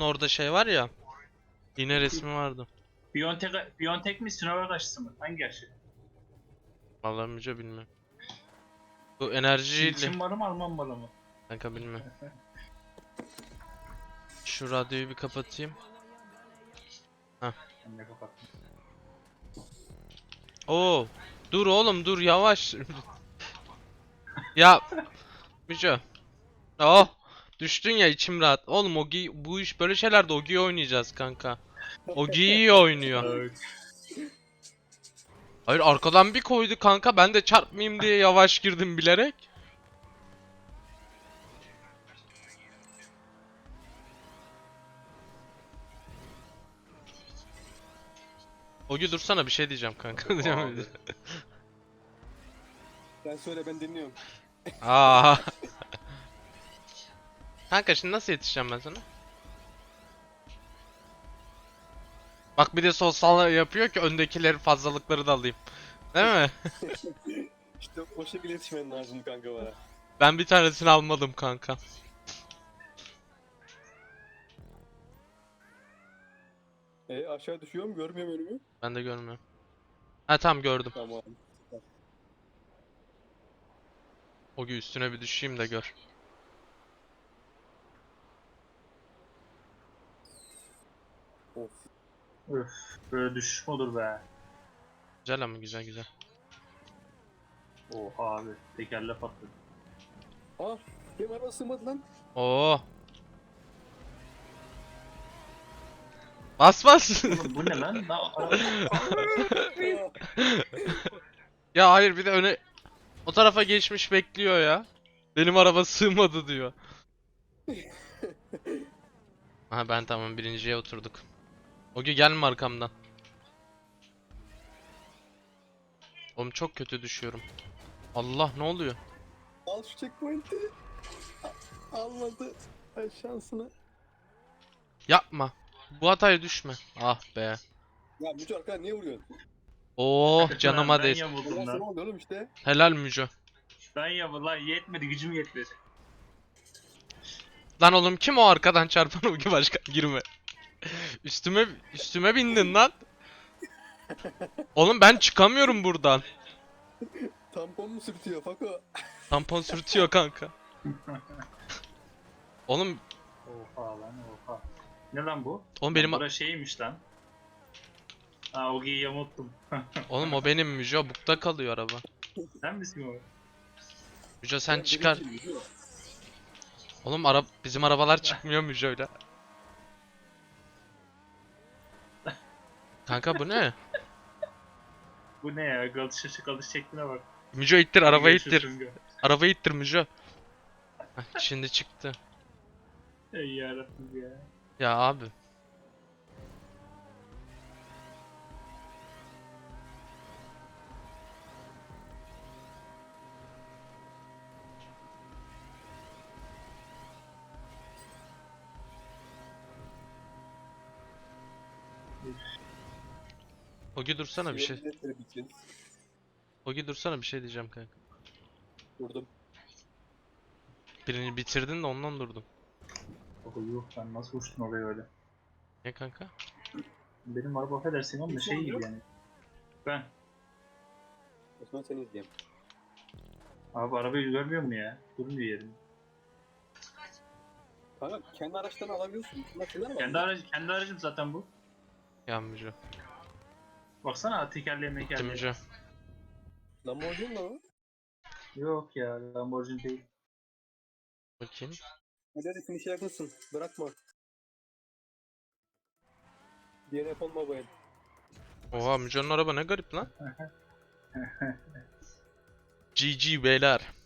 Onun orada şey var ya. Yine resmi vardı. Biontech, Biontech mi Sinovac aşısı mı? Hangi aşı? Vallahi Müce bilmiyorum. Bu enerjiyle Çin malı mı Alman malı mı? kanka bilmiyorum. Şu radyoyu bir kapatayım. Ben de kapattım. Oo, dur oğlum dur yavaş. ya Müce. Oh, düştün ya içim rahat. Oğlum Ogi bu iş böyle şeylerde Ogi'yi oynayacağız kanka. Ogi iyi oynuyor. Hayır arkadan bir koydu kanka ben de çarpmayayım diye yavaş girdim bilerek. Ogi dursana bir şey diyeceğim kanka. Diyeceğim. Sen söyle ben dinliyorum. Aa. kanka şimdi nasıl yetişeceğim ben sana? Bak bir de sosyal yapıyor ki öndekileri fazlalıkları da alayım. Değil mi? İşte o şekilde yetişmen lazım kanka bana. Ben bir tanesini almadım kanka. E aşağı düşüyorum görmüyorum önümü. Ben de görmüyorum. Ha tamam gördüm. Tamam. O gün üstüne bir düşeyim de gör. Of. Öf, böyle düşüş mü olur be? Güzel ama güzel güzel. Oha abi, tekerle patladı. Aa benim araba sığmadı lan. Oo. Bas bas. Oğlum bu ne lan? Ne araba- Aa, ya hayır bir de öne o tarafa geçmiş bekliyor ya. Benim araba sığmadı diyor. Aha ben tamam birinciye oturduk. O gün gelme arkamdan. Oğlum çok kötü düşüyorum. Allah ne oluyor? Al şu checkpoint'i. Almadı. Ay şansını. Yapma. Bu hataya düşme. Ah be. Ya Mücü arkadan niye vuruyorsun? Oh canıma ben değsin. yamuldum Ulan lan. oluyor oğlum işte. Helal Müco. Ben yamuldum lan yetmedi gücüm yetmedi. Lan oğlum kim o arkadan çarpan Ugi başkan girme. Üstüme üstüme bindin lan. Oğlum ben çıkamıyorum buradan. Tampon mu sürtüyor Fako? Tampon sürtüyor kanka. Oğlum Oha lan oha. Ne lan bu? oğlum benim Bura şeymiş lan. Aa Ogi'yi yamulttum. oğlum o benim Müco bukta kalıyor araba. Sen misin o? Müco sen Ya çıkar. Oğlum ara bizim arabalar çıkmıyor Müco'yla. Kanka bu ne? Bu ne ya? Kalış, kalış şekline bak. Müco ittir arabayı ittir. süngü. Arabayı ittir Müco. Şimdi çıktı. Ey yarabbim ya. Ya abi. Ogi dursana bir şey. Ogi dursana bir şey diyeceğim kanka. Vurdum. Birini bitirdin de ondan durdum. Oh yuh sen nasıl uçtun oraya öyle? Ne kanka? Benim araba affedersin ama şey gibi yani. Ben. Osman seni izleyeyim. Abi arabayı görmüyor mu ya? Durmuyor yerim. Kanka kendi araçlarını alabiliyorsun. Bunlar şeyler var. Kendi, aracı, kendi aracım zaten bu. Ya Müco. Baksana tekerleğe mekerleğe. Müco. Lamborghini lan o. Yok ya Lamborghini değil. Bakayım. Hadi hadi finish'e yakınsın. Bırakma. DNF olma bu el. Oha Müco'nun araba ne garip lan. GG beyler.